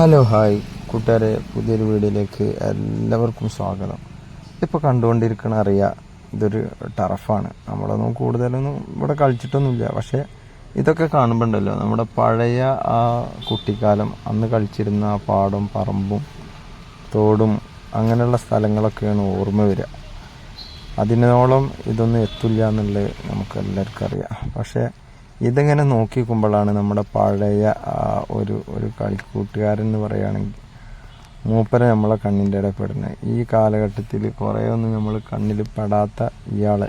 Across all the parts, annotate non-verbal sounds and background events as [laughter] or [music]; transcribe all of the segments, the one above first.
Hello hi. കൂട്ടുകാരെ പുതിയൊരു വീഡിയോയിലേക്ക് എല്ലാവർക്കും സ്വാഗതം. ഇപ്പോൾ കണ്ടുകൊണ്ടിരിക്കണ അറിയാം ഇതൊരു ടറഫാണ്. നമ്മളൊന്നും കൂടുതലൊന്നും ഇവിടെ കളിച്ചിട്ടൊന്നുമില്ല. പക്ഷേ ഇതൊക്കെ കാണുമ്പോണ്ടല്ലോ നമ്മുടെ പഴയ ആ കുട്ടിക്കാലം അന്ന് കളിച്ചിരുന്ന ആ പാടും പറമ്പും തോടും അങ്ങനെയുള്ള സ്ഥലങ്ങളൊക്കെയാണ് ഓർമ്മ വരിക. അതിനോളം ഇതൊന്നും എത്തില്ല എന്നുള്ളത് നമുക്ക് എല്ലാവർക്കും അറിയാം. പക്ഷേ ഇതിങ്ങനെ നോക്കിക്കുമ്പോഴാണ് നമ്മുടെ പഴയ ഒരു ഒരു കളിക്കൂട്ടുകാരൻ എന്ന് പറയുകയാണെങ്കിൽ മൂപ്പരെ നമ്മളെ കണ്ണിന്റെ ഇടപെടുന്നത് പെടുന്നത്. ഈ കാലഘട്ടത്തിൽ കുറേ ഒന്നും നമ്മൾ കണ്ണിൽ പെടാത്ത ഇയാളെ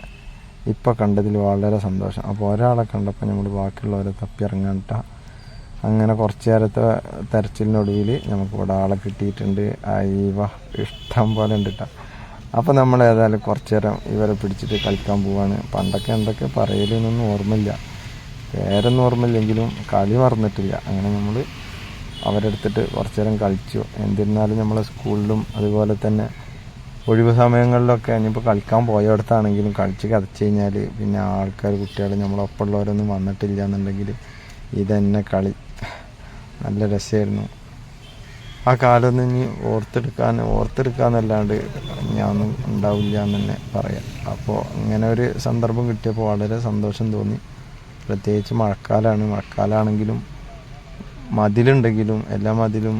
ഇപ്പം കണ്ടതിൽ വളരെ സന്തോഷം. അപ്പോൾ ഒരാളെ കണ്ടപ്പോൾ നമ്മൾ ബാക്കിയുള്ളവരെ തപ്പി ഇറങ്ങാനിട്ട അങ്ങനെ കുറച്ച് നേരത്തെ തെരച്ചിലിനൊടുവിൽ നമുക്ക് ഇവിടെ ആളെ കിട്ടിയിട്ടുണ്ട്. അയവ ഇഷ്ടം പോലെ ഉണ്ട് കേട്ടോ അപ്പോൾ നമ്മൾ ഏതായാലും കുറച്ച് നേരം ഇവരെ പിടിച്ചിട്ട് കളിക്കാൻ പോവാണ്. പണ്ടൊക്കെ എന്തൊക്കെ പറയലെന്നൊന്നും ഓർമ്മയില്ല. പേരൊന്നും ഓർമ്മയില്ലെങ്കിലും കളി മറന്നിട്ടില്ല. അങ്ങനെ നമ്മൾ അവരെടുത്തിട്ട് കുറച്ച് നേരം കളിച്ചു. എന്നിരുന്നാലും നമ്മളെ സ്കൂളിലും അതുപോലെ തന്നെ ഒഴിവ് സമയങ്ങളിലൊക്കെ ഇനിയിപ്പോൾ കളിക്കാൻ പോയടത്താണെങ്കിലും കളിച്ച് കതച്ച് കഴിഞ്ഞാൽ പിന്നെ ആൾക്കാർ കുട്ടികൾ നമ്മളൊപ്പമുള്ളവരൊന്നും വന്നിട്ടില്ല എന്നുണ്ടെങ്കിൽ ഇതന്നെ കളി. നല്ല രസമായിരുന്നു ആ കാലമൊന്നും ഇനി ഓർത്തെടുക്കാൻ ഓർത്തെടുക്കാന്നല്ലാണ്ട് ഞാനൊന്നും ഉണ്ടാവില്ല എന്ന് തന്നെ പറയാം. അപ്പോൾ ഇങ്ങനെ ഒരു സന്ദർഭം കിട്ടിയപ്പോൾ വളരെ സന്തോഷം തോന്നി. പ്രത്യേകിച്ച് മഴക്കാലമാണ് മഴക്കാലമാണെങ്കിലും മതിലുണ്ടെങ്കിലും എല്ലാ മതിലും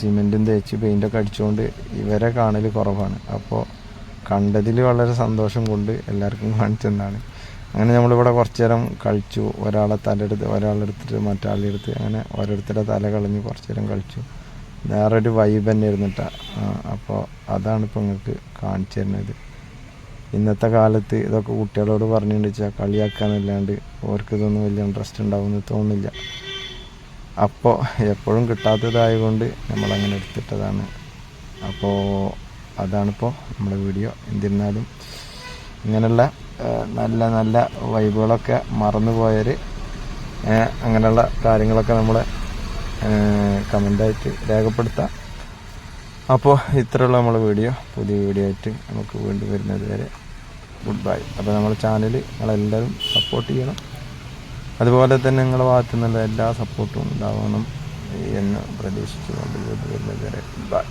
സിമെന്റും തേച്ച് പെയിന്റൊക്കെ അടിച്ചുകൊണ്ട് ഇവരെ കാണൽ കുറവാണ്. അപ്പോൾ കണ്ടതിൽ വളരെ സന്തോഷം കൊണ്ട് എല്ലാവർക്കും [laughs] കാണിച്ചെന്നാണ് അങ്ങനെ നമ്മളിവിടെ കുറച്ച് നേരം കളിച്ചു. ഒരാളെ തലെടുത്ത് ഒരാളെടുത്തിട്ട് മറ്റാളെ എടുത്ത് അങ്ങനെ ഓരോരുത്തരുടെ തല കളഞ്ഞ് കുറച്ച് നേരം കളിച്ചു. വേറൊരു വൈബ് തന്നെ ഇരുന്നിട്ടാണ് അപ്പോൾ അതാണ് ഇപ്പോൾ നിങ്ങൾക്ക് കാണിച്ചു തരുന്നത്. ഇന്നത്തെ കാലത്ത് ഇതൊക്കെ കുട്ടികളോട് പറഞ്ഞിട്ട് വെച്ചാൽ കളിയാക്കാന്നല്ലാണ്ട് അവർക്ക് ഇതൊന്നും വലിയ ഇൻട്രസ്റ്റ് ഉണ്ടാവുമെന്ന് തോന്നില്ല അപ്പോൾ എപ്പോഴും കിട്ടാത്തതായതുകൊണ്ട് നമ്മളങ്ങനെ എടുത്തിട്ടതാണ്. അപ്പോൾ അതാണിപ്പോൾ നമ്മുടെ വീഡിയോ. എന്തിരുന്നാലും ഇങ്ങനെയുള്ള നല്ല നല്ല വൈബുകളൊക്കെ മറന്നു പോയവർ അങ്ങനെയുള്ള കാര്യങ്ങളൊക്കെ നമ്മൾ കമന്റായിട്ട് രേഖപ്പെടുത്താം. അപ്പോൾ ഇത്രയുള്ള നമ്മളെ വീഡിയോ. പുതിയ വീഡിയോ ആയിട്ട് നമുക്ക് വീണ്ടും വരുന്നത് വരെ ഗുഡ് ബൈ അപ്പോൾ നമ്മുടെ ചാനൽ നിങ്ങളെല്ലാവരും സപ്പോർട്ട് ചെയ്യണം. അതുപോലെ തന്നെ നിങ്ങളുടെ ഭാഗത്തു നിന്നുള്ള എല്ലാ സപ്പോർട്ടും ഉണ്ടാവണം എന്ന് പ്രതീക്ഷിച്ചുകൊണ്ട് ഗുഡ് ബൈ